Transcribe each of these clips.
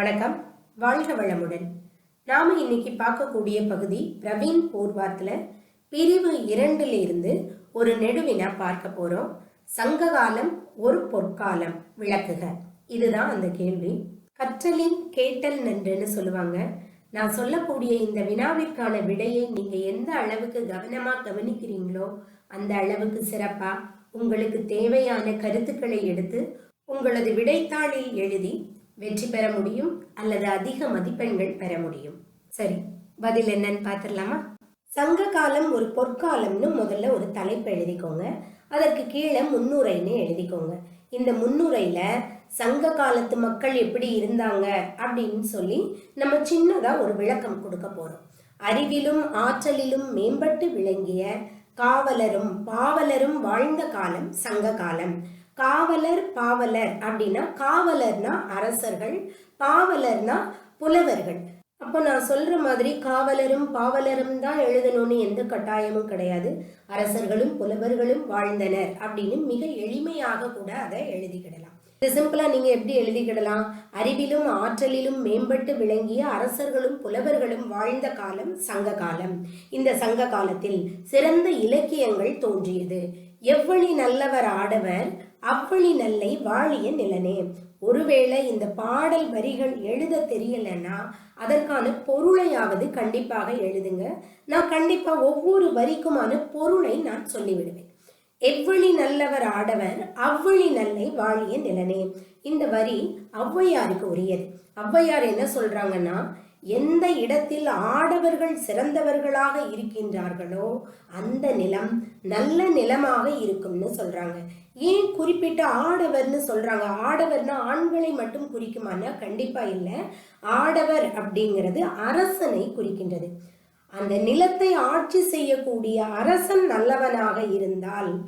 வணக்கம். வாழ்க வளமுடன். நாம இன்னைக்கு பார்க்கக்கூடிய பகுதி பிரவீன் பூர்வாத்தில் பிரிவு இரண்டுல இருந்து ஒரு நெடுவினா பார்க்க போறோம். சங்ககாலம் ஒரு பொற்காலம் விளக்குக. இதுதான் அந்த கேள்வி. கற்றலின் கேட்டல் நன்றுன்னு சொல்லுவாங்க. நான் சொல்லக்கூடிய இந்த வினாவிற்கான விடையை நீங்க எந்த அளவுக்கு கவனமா கவனிக்கிறீங்களோ அந்த அளவுக்கு சிறப்பா உங்களுக்கு தேவையான கருத்துக்களை எடுத்து உங்களது விடைத்தாளில் எழுதி வெற்றி பெற முடியும் அல்லது அதிக மதிப்பெண்கள் பெற முடியும். சரி பதில் என்னன்னு பார்த்துடலாமா? சங்க காலம் ஒரு பொற்காலம்னு முதல்ல ஒரு தலைப்பு எழுதிக்கோங்க. அதற்கு கீழே முன்னுரைன்னு எழுதிக்கோங்க. இந்த முன்னுரையில சங்க காலத்து மக்கள் எப்படி இருந்தாங்க அப்படின்னு சொல்லி நம்ம சின்னதா ஒரு விளக்கம் கொடுக்க போறோம். அறிவிலும் ஆற்றலிலும் மேம்பட்டு விளங்கிய காவலரும் பாவலரும் வாழ்ந்த காலம் சங்க காலம். காவலர் பாவலர் அப்படின்னா காவலர்னா அரசர்கள் பாவலர்னா புலவர்கள். அப்போ நான் சொல்ற மாதிரி காவலரும் பாவலரும் தான் எழுதணும்னு எந்த கட்டாயமும் கிடையாது. அரசர்களும் புலவர்களும் வாழ்ந்தனர் அப்படின்னு மிக எளிமையாக கூட அதை எழுதிக்கிடலாம். இது சிம்பிளா நீங்க எப்படி எழுதிக்கிடலாம்? அறிவிலும் ஆற்றலிலும் மேம்பட்டு விளங்கிய அரசர்களும் புலவர்களும் வாழ்ந்த காலம் சங்க காலம். இந்த சங்க காலத்தில் சிறந்த இலக்கியங்கள் தோன்றியது. எவ்வளி நல்லவர் ஆடவர் அவ்வளி நல்லை வாழிய நிலனே. ஒருவேளை இந்த பாடல் வரிகள் எழுத தெரியலன்னா அதற்கான பொருளையாவது கண்டிப்பாக எழுதுங்க. நான் கண்டிப்பா ஒவ்வொரு வரிக்குமான பொருளை நான் சொல்லிவிடுவேன். எவ்வளி நல்லவர் ஆடவர் அவ்வளி நல்லை வாழிய நிலனே. இந்த வரி ஔவையாருக்கு உரியது. ஔவையார் என்ன சொல்றாங்கன்னா எந்த இடத்தில் ஆடவர்கள் சிறந்தவர்களாக இருக்கின்றார்களோ அந்த நிலம் நல்ல நிலமாக இருக்கும்னு சொல்றாங்க. ஏன் குறிப்பிட்ட ஆடவர்னு சொல்றாங்க? ஆடவர்னா ஆண்களை மட்டும் குறிக்குமானா? கண்டிப்பா இல்லை. ஆடவர் அப்படிங்கிறது அரசனை குறிக்கின்றது. அந்த நிலத்தை ஆட்சி செய்யக்கூடிய அரசன் நல்லவனாக இருந்தால்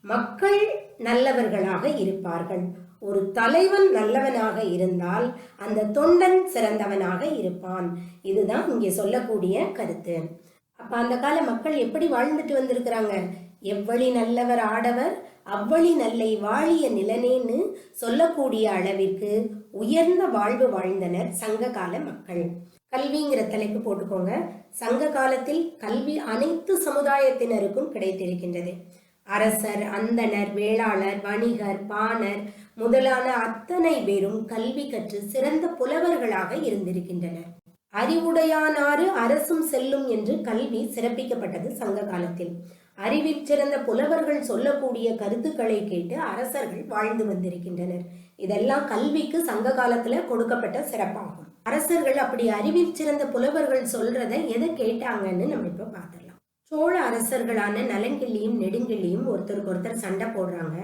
மக்கள் நல்லவர்களாக இருப்பார்கள். ஒரு தலைவன் நல்லவனாக இருந்தால் அந்த தொண்டன் சிறந்தவனாக இருப்பான். இதுதான் இங்கே சொல்லக்கூடிய கருத்து. அப்ப அந்த கால மக்கள் எப்படி வாழ்ந்துட்டு வந்திருக்கிறாங்க? எவ்வளி நல்லவர் ஆடவர் அவ்வளி நல்லை வாழிய நிலனேன்னு சொல்லக்கூடிய அளவிற்கு உயர்ந்த வாழ்வு வாழ்ந்தனர் சங்க கால மக்கள். கல்விங்கிற தலைப்பு போட்டுக்கோங்க. சங்க காலத்தில் கல்வி அனைத்து சமுதாயத்தினருக்கும் கிடைத்திருக்கின்றது. அரசர் அந்தனர் வேளாளர் வணிகர் பாணர் முதலான அத்தனை பேரும் கல்வி கற்று சிறந்த புலவர்களாக இருந்திருக்கின்றனர். அறிவுடையானாறு அரசும் செல்லும் என்று கல்வி சிறப்பிக்கப்பட்டது சங்க காலத்தில். அறிவில் சிறந்த புலவர்கள் சொல்லக்கூடிய கருத்துக்களை கேட்டு அரசர்கள் வாழ்ந்து வந்திருக்கின்றனர். இதெல்லாம் கல்விக்கு சங்க காலத்துல கொடுக்கப்பட்ட சிறப்பாகும். அரசர்கள் அப்படி அறிவில் சிறந்த புலவர்கள் சொல்றதை எதை கேட்டாங்கன்னு நம்ம இப்ப பார்த்தோம். சோழ அரசர்களான நலங்கிள்ளியும் நெடுங்கிள்ளியும் ஒருத்தருக்கு ஒருத்தர் சண்டை போடுறாங்க.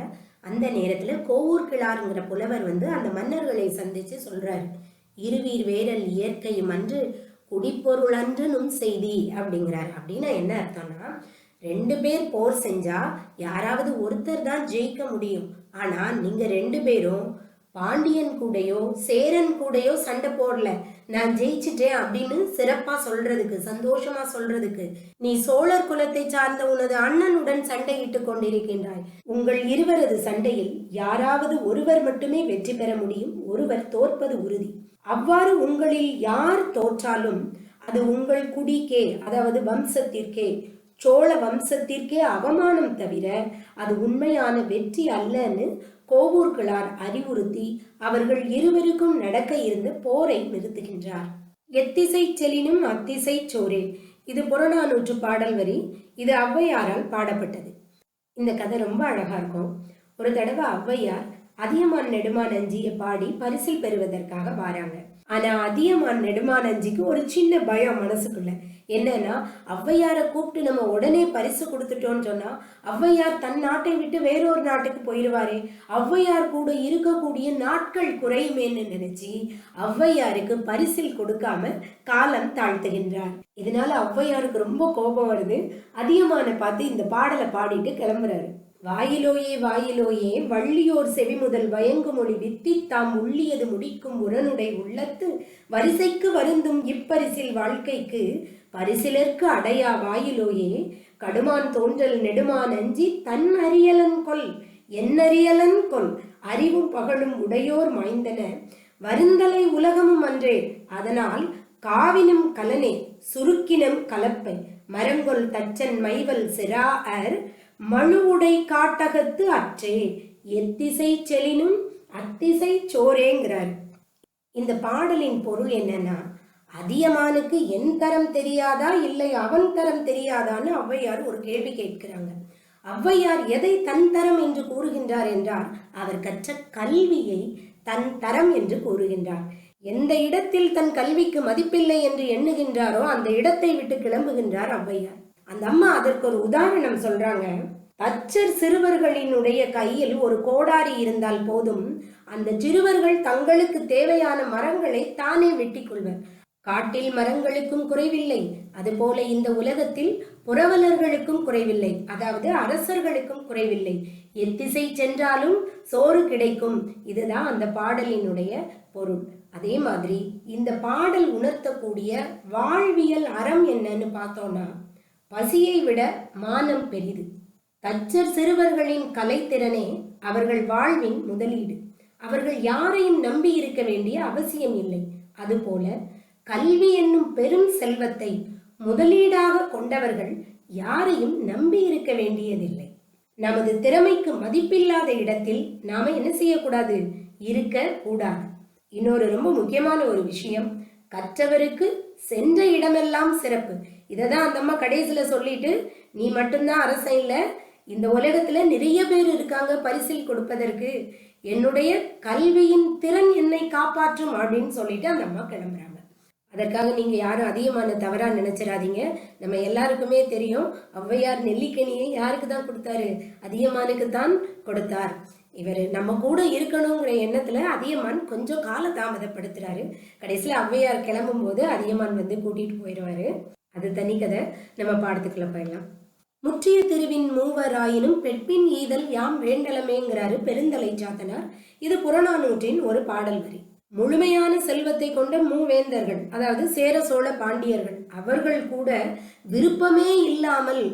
அந்த நேரத்துல கோவூர் கிளாருங்கிற புலவர் வந்து அந்த மன்னர்களை சந்திச்சு சொல்றாரு. இருவீர் வேரல் இயற்கையும் அன்று குடிப்பொருள் அன்று செய்தி அப்படிங்கிறார். அப்படின்னா என்ன அர்த்தம்னா ரெண்டு பேர் போர் செஞ்சா யாராவது ஒருத்தர் தான் ஜெயிக்க முடியும். ஆனா நீங்க ரெண்டு பேரும் பாண்டியன் கூடயோ சேரன் கூடயோ சண்டை போடல. நான் ஜெயிச்சிட்டேன் அப்படின்னு சிறப்பா சொல்றதுக்கு சந்தோஷமா சொல்றதுக்கு நீ சோழர் குலத்தை சார்ந்த உனது அண்ணனுடன் சண்டையிட்டு கொண்டிருக்கின்றாய். உங்கள் இருவரது சண்டையில் யாராவது ஒருவர் மட்டுமே வெற்றி பெற முடியும் ஒருவர் தோற்பது உறுதி. அவ்வாறு உங்களில் யார் தோற்றாலும் அது உங்கள் குடிக்கே அதாவது வம்சத்திற்கே சோழ வம்சத்திற்கே அவமானம் தவிர அது உண்மையான வெற்றி அல்லன்னு கோவூர்களார் அறிவுறுத்தி அவர்கள் இருவருக்கும் நடக்க இருந்த போரை நிறுத்துகின்றார். எத்திசை செலினும் அத்திசை சோரே. இது புறநானூற்று பாடல் வரி. இது ஔவையாரால் பாடப்பட்டது. இந்த கதை ரொம்ப அழகா இருக்கும். ஒரு தடவை ஔவையார் அதியமான் நெடுமானஞ்சியை பாடி பரிசில் பெறுவதற்காக வராங்க. ஆனா அதியமான் நெடுமானஞ்சிக்கு ஒரு சின்ன பயம் மனசுக்குள்ள. என்னன்னா ஔவையாரை கூப்பிட்டு நம்ம உடனே பரிசு கொடுத்துட்டோம்னு சொன்னா ஔவையார் தன் நாட்டை விட்டு வேறொரு நாட்டுக்கு போயிடுவாரே ஔவையார் கூட இருக்கக்கூடிய நாட்கள் குறையுமேன்னு நினைச்சு ஔவையாருக்கு பரிசில் கொடுக்காம காலம் தாழ்த்துகின்றார். இதனால ஔவையாருக்கு ரொம்ப கோபம் வருது. அதிகமான பார்த்து இந்த பாடலை பாடிட்டு கிளம்புறாரு. வாயிலோயே வாயிலோயே வள்ளியோர் செவி முதல் வயங்குமொழி வித்தி தாம் உள்ளியது முடிக்கும் உரனுடை உள்ளத்து வரிசைக்கு வருந்தும் இப்பரிசில் வாழ்க்கைக்கு பரிசிலர்க்கு அடையா வாயிலோயே கடுமான் தோன்றல் நெடுமான் அஞ்சி தன் அறியலன் கொல் என்னறியலன் கொல் அறிவும் பகலும் உடையோர் மாய்ந்தன. வருந்தலை உலகமும் அன்றே அதனால் காவினும் கலனே சுருக்கினம் கலப்பை மரங்கொல் தச்சன் மைவல் சிரா அர் மழுவுடை காட்டகத்து அற்றே. எத்திசை செலினும் அத்திசை சோரேங்கிறார். இந்த பாடலின் பொருள் என்னன்னா அதியமானுக்கு என் தரம் தெரியாதா இல்லை அவன் தரம் தெரியாதான்னு ஔவையார் ஒரு கேள்வி கேட்கிறாங்க. ஔவையார் எதை தன் தரம் என்று கூறுகின்றார் என்றால் அவர் கற்ற கல்வியை தன் தரம் என்று கூறுகின்றார். எந்த இடத்தில் தன் கல்விக்கு மதிப்பில்லை என்று எண்ணுகின்றாரோ அந்த இடத்தை விட்டு கிளம்புகின்றார் ஔவையார். அந்த அம்மா அதற்கு ஒரு உதாரணம் சொல்றாங்க. தச்சர் சிறுவர்களினுடைய கையில் ஒரு கோடாரி இருந்தால் போதும் அந்த சிறுவர்கள் தங்களுக்கு தேவையான மரங்களை தானே வெட்டிக் கொள்வர். காட்டில் மரங்களுக்கும் குறைவில்லை அதுபோல இந்த உலகத்தில் புரவலர்களுக்கும் குறைவில்லை அதாவது அரசர்களுக்கும் குறைவில்லை. எத்திசை சென்றாலும் சோறு கிடைக்கும் இதுதான் அந்த பாடலினுடைய பொருள். அதே மாதிரி இந்த பாடல் உணர்த்தக்கூடிய வாழ்வியல் அறம் என்னன்னு பார்த்தோம்னா பசியை விட மானம் பெரிது. தச்சர் சிறுவர்களின் கலைத்திறனே அவர்கள் வாழ்வின் முதலீடு. அவர்கள் யாரையும் நம்பி இருக்க வேண்டிய அவசியம் இல்லை. அதுபோல கல்வி என்னும் பெரும் செல்வத்தை முதலீடாக கொண்டவர்கள் யாரையும் நம்பி இருக்க வேண்டியதில்லை. நமது திறமைக்கு மதிப்பில்லாத இடத்தில் நாம என்ன செய்யக்கூடாது? இருக்க கூடாது. இன்னொரு ரொம்ப முக்கியமான ஒரு விஷயம் கற்றவருக்கு சென்ற இடமெல்லாம் சிறப்பு. இதை தான் அந்த அம்மா கடைசியில் சொல்லிட்டு நீ மட்டும்தான் அரசன் இல்லை இந்த உலகத்தில் நிறைய பேர் இருக்காங்க பரிசில் கொடுப்பதற்கு. என்னுடைய கல்வியின் திறன் என்னை காப்பாற்றும் அப்படின்னு சொல்லிட்டு அந்த அம்மா கிளம்புறாங்க. அதற்காக நீங்கள் யாரும் அதிகமான தவறாக நினச்சிடாதீங்க. நம்ம எல்லாருக்குமே தெரியும் ஔவையார் நெல்லிக்கனியை யாருக்கு தான் கொடுத்தாரு? அதிகமானுக்கு தான் கொடுத்தார். இவர் நம்ம கூட இருக்கணுங்கிற எண்ணத்தில் அதியமான் கொஞ்சம் கால தாமதப்படுத்துகிறாரு கடைசியில் ஔவையார் கிளம்பும்போது அதியமான் வந்து கூட்டிகிட்டு போயிடுவாரு அது தனி கதை. நம்ம பாடத்துக்குள்ள போயிடலாம். முற்றிய திருவின் மூவராயினும் பெட்பின் ஈதல் யாம் வேண்டலமேங்கிறாரு பெருந்தலை சாத்தனார். இது புறநானூற்றின் ஒரு பாடல் வரி. முழுமையான செல்வத்தை கொண்ட மூவேந்தர்கள் அதாவது சேர சோழ பாண்டியர்கள் அவர்கள் கூட விருப்பமே இல்லாமல்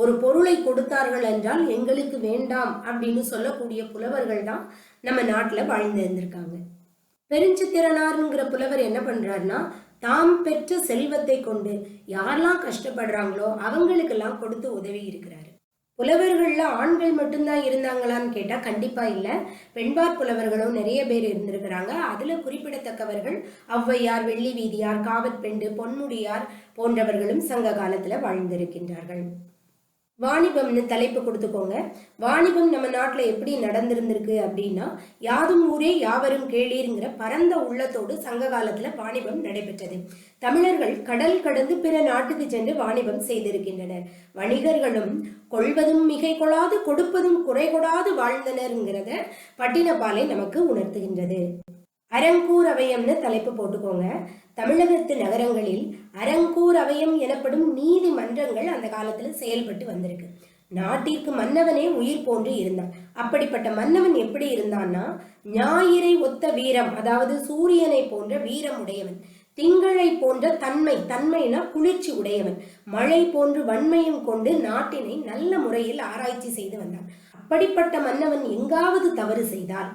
ஒரு பொருளை கொடுத்தார்கள் என்றால் எங்களுக்கு வேண்டாம் அப்படின்னு சொல்லக்கூடிய புலவர்கள் தான் நம்ம நாட்டில் வாழ்ந்து இருந்திருக்காங்க. பெருஞ்சித்திரனாருங்கிற புலவர் என்ன பண்றாருன்னா தாம் பெற்ற செல்வத்தை கொண்டு யாரெல்லாம் கஷ்டப்படுறாங்களோ அவங்களுக்கெல்லாம் கொடுத்து உதவி இருக்கிறாரு. புலவர்களில் ஆண்கள் மட்டும்தான் இருந்தாங்களான்னு கேட்டால் கண்டிப்பாக இல்லை. பெண்பார் புலவர்களும் நிறைய பேர் இருந்திருக்கிறாங்க. அதில் குறிப்பிடத்தக்கவர்கள் ஔவையார் வெள்ளி வீதியார் காவற்பெண்டு பொன்முடியார் போன்றவர்களும் சங்க காலத்தில் வாழ்ந்திருக்கின்றார்கள். வாணிபம்னு தலைப்பு கொடுத்துக்கோங்க. வாணிபம் நம்ம நாட்டில் எப்படி நடந்திருந்திருக்கு அப்படின்னா யாதும் ஊரே யாவரும் கேளீருங்கிற பரந்த உள்ளத்தோடு சங்க காலத்தில் வாணிபம் நடைபெற்றது. தமிழர்கள் கடல் கடந்து பிற நாட்டுக்கு சென்று வாணிபம் செய்திருக்கின்றனர். வணிகர்களும் கொள்வதும் மிகை கொள்ளாது கொடுப்பதும் குறை கொடாது வாழ்ந்தனர்ங்கிறத பட்டினப்பாலை நமக்கு உணர்த்துகின்றது. அரங்கூர் அவயம்னு தலைப்பு போட்டுக்கோங்க. தமிழகத்து நகரங்களில் அரங்கூர் அவயம் எனப்படும் நீதிமன்றங்கள் அந்த காலத்துல செயல்பட்டு வந்திருக்கு. நாட்டிற்கு மன்னவனே உயிர் போன்று இருந்தான். அப்படிப்பட்ட மன்னவன் எப்படி இருந்தான்னா ஞாயிறை ஒத்த வீரம் அதாவது சூரியனை போன்ற வீரம் உடையவன். திங்களை போன்ற தன்மை தன்மைனா குளிர்ச்சி உடையவன். மழை போன்று வன்மையும் கொண்டு நாட்டினை நல்ல முறையில் ஆராய்ச்சி செய்து வந்தான். அப்படிப்பட்ட மன்னவன் எங்காவது தவறு செய்தால்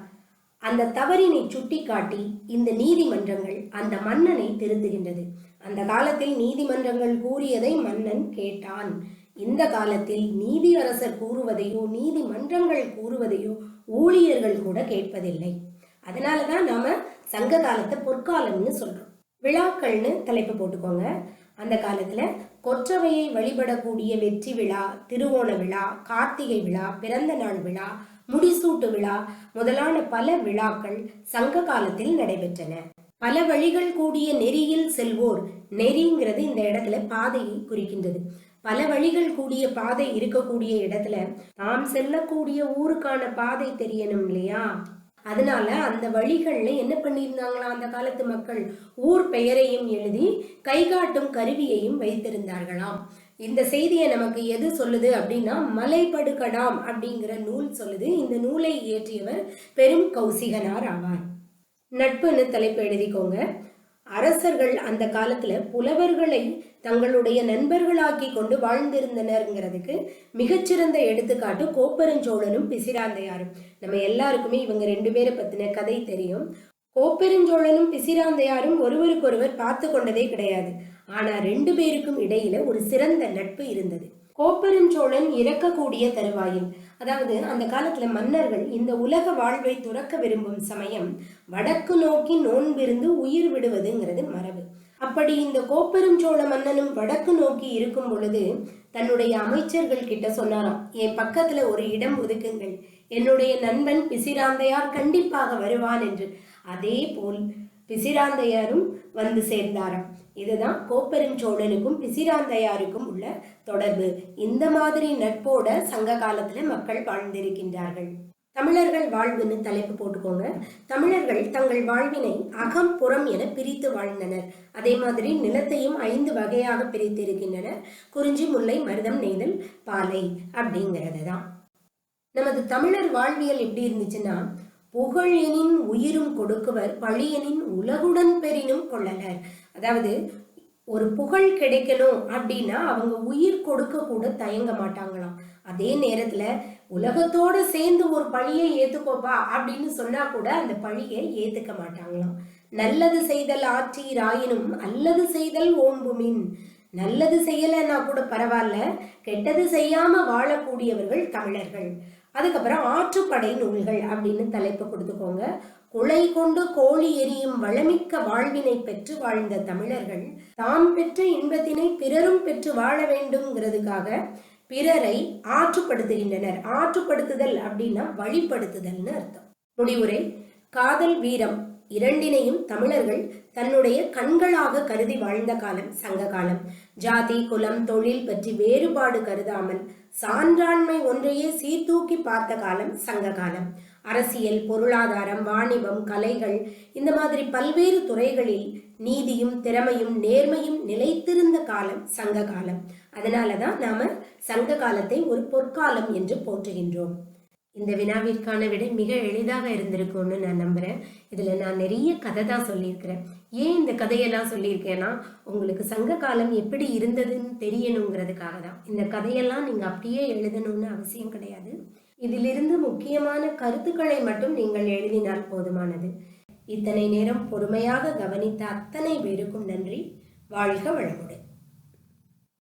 அந்த தவறினை சுட்டிக்காட்டி இந்த நீதிமன்றங்கள் அந்த மன்னனை திருத்துகின்றது. அந்த காலத்தில் நீதிமன்றங்கள் கூறியதை மன்னன் கேட்டான். இந்த காலத்தில் நீதியரசர் கூறுவதையோ நீதிமன்றங்கள் கூறுவதையோ ஊழியர்கள் கூட கேட்பதில்லை. அதனால தான் நாம சங்க காலத்தை பொற்காலம்னு சொல்றோம். விழாக்கள்னு தலைப்பு போட்டுக்கோங்க. அந்த காலத்துல கொற்றவையை வழிபடக்கூடிய வெற்றி விழா திருவோண விழா கார்த்திகை விழா பிறந்த நாள் விழா முடிசூட்டு விழா முதலான பல விழாக்கள் சங்க காலத்தில் நடைபெற்றன. பல வழிகள் கூடிய நெறியில் செல்வோர். நெறிங்கிறது இந்த இடத்துல பாதையை குறிக்கின்றது. பல வழிகள் கூடிய பாதை இருக்கக்கூடிய இடத்துல நாம் செல்லக்கூடிய ஊருக்கான பாதை தெரியணும் இல்லையா? அதனால அந்த வழிகள்ல என்ன பண்ணியிருந்தாங்களா அந்த காலத்து மக்கள்? ஊர் பெயரையும் எழுதி கைகாட்டும் கருவியையும் வைத்திருந்தார்களாம். இந்த செய்தியை நமக்கு எது சொல்லுது அப்படின்னா மலைப்படுகடாம் அப்படிங்கிற நூல் சொல்லுது. இந்த நூலை இயற்றியவர் பெரும் கௌசிகனார் ஆவார். நட்புன்னு தலைப்பு எழுதிக்கோங்க. அரசர்கள் அந்த காலத்துல புலவர்களை தங்களுடைய நண்பர்களாக்கி கொண்டு வாழ்ந்திருந்தனர்ங்கிறதுக்கு மிகச்சிறந்த எடுத்துக்காட்டு கோப்பெருஞ்சோழனும் பிசிராந்தையாரும். நம்ம எல்லாருக்குமே இவங்க ரெண்டு பேரை பத்தின கதை தெரியும். கோப்பெருஞ்சோழனும் பிசிராந்தையாரும் ஒருவருக்கொருவர் பார்த்து கொண்டதே கிடையாது. ஆனா ரெண்டு பேருக்கும் இடையில ஒரு சிறந்த நட்பு இருந்தது. கோப்பெருஞ்சோழன் இறக்கக்கூடிய தருவாயில் அதாவது அந்த காலத்துல மன்னர்கள் இந்த உலக வாழ்வை துறக்க விரும்பும் சமயம் வடக்கு நோக்கி நோன்பிருந்து உயிர் விடுவதுங்கிறது மரபு. அப்படி இந்த கோப்பெருஞ்சோழ மன்னனும் வடக்கு நோக்கி இருக்கும் பொழுது தன்னுடைய அமைச்சர்கள் கிட்ட சொன்னாராம் என் பக்கத்துல ஒரு இடம் ஒதுக்குங்கள். என்னுடைய நண்பன் பிசிராந்தையார் கண்டிப்பாக வருவான் என்று. அதே போல் பிசிராந்தையாரும் வந்து சேர்ந்தாராம். இதுதான் கோப்பெருஞ்சோழனுக்கும் பிசிராந்தையாருக்கும் உள்ள தொடர்பு. இந்த மாதிரி நட்போட சங்க காலத்துல மக்கள் வாழ்ந்திருக்கின்றார்கள். தமிழர்கள் வாழ்வுன்னு தலைப்பு போட்டுக்கோங்க. தமிழர்கள் தங்கள் வாழ்வினை அகம் புறம் என பிரித்து வாழ்ந்தனர். அதே மாதிரி நிலத்தையும் ஐந்து வகையாக பிரித்து இருக்கின்றனர் குறிஞ்சி முல்லை மருதம் நெய்தல் பாலை அப்படிங்கிறது தான் நமது தமிழர் வாழ்வியல் எப்படி இருந்துச்சுன்னா புகழெனின் உயிரும் கொடுக்குவர் பழியனின் உலகுடன் பெறினும் கொள்ளலர் அதாவது ஒரு புகழ் கிடைக்கணும் அப்படின்னா அவங்க உயிர் கொடுக்க கூட தயங்க மாட்டாங்களாம். அதே நேரத்துல உலகத்தோட சேர்ந்து ஒரு பழியை ஏத்துக்கோப்பா அப்படின்னு சொன்னா கூட அந்த பழியை ஏத்துக்க மாட்டாங்களாம். நல்லது செய்தல் ஆற்றீராயினும் அல்லது செய்தல் ஓம்புமின். நல்லது செய்யலைன்னா கூட பரவாயில்ல கெட்டது செய்யாம வாழக்கூடியவர்கள் தமிழர்கள். அதுக்கப்புறம் ஆற்றுப்படை நூல்கள் அப்படின்னு தலைப்பு கொடுத்துக்கோங்க. குலை கொண்டு கோழி எரியும் வளமிக்க வாழ்வினை பெற்று வாழ்ந்த தமிழர்கள் தாம் பெற்ற இன்பத்தினை பிறரும் பெற்று வாழ வேண்டும்ங்கிறதுக்காக பிறரை ஆற்றுப்படுத்துகின்றனர். ஆற்றுப்படுத்துதல் அப்படின்னா வழிப்படுத்துதல்னு அர்த்தம். முடிவுரை காதல் வீரம் இரண்டினையும் தமிழர்கள் தன்னுடைய கண்களாக கருதி வாழ்ந்த காலம் சங்க காலம். ஜாதி குலம் தொழில் பற்றி வேறுபாடு கருதாமல் சான்றாண்மை ஒன்றையே சீர்தூக்கி பார்த்த காலம் சங்க காலம். அரசியல் பொருளாதாரம் வாணிபம் கலைகள் இந்த மாதிரி பல்வேறு துறைகளில் நீதியும் திறமையும் நேர்மையும் நிலைத்திருந்த காலம் சங்க காலம். அதனால தான் நாம சங்க காலத்தை ஒரு பொற்காலம் என்று போற்றுகின்றோம். இந்த வினாவிற்கான விடை மிக எளிதாக இருந்திருக்கும்னு நான் நம்புறேன். இதுல நான் நிறைய கதை தான் சொல்லியிருக்கிறேன். ஏன் இந்த கதையெல்லாம் சொல்லியிருக்கேன்னா உங்களுக்கு சங்க காலம் எப்படி இருந்ததுன்னு தெரியணுங்கிறதுக்காக தான். இந்த கதையெல்லாம் நீங்க அப்படியே எழுதணும்னு அவசியம் கிடையாது. இதிலிருந்து முக்கியமான கருத்துக்களை மட்டும் நீங்கள் எழுதினால் போதுமானது. இத்தனை நேரம் பொறுமையாக கவனித்த அத்தனை பேருக்கும் நன்றி. வாழ்க வளமுடன்.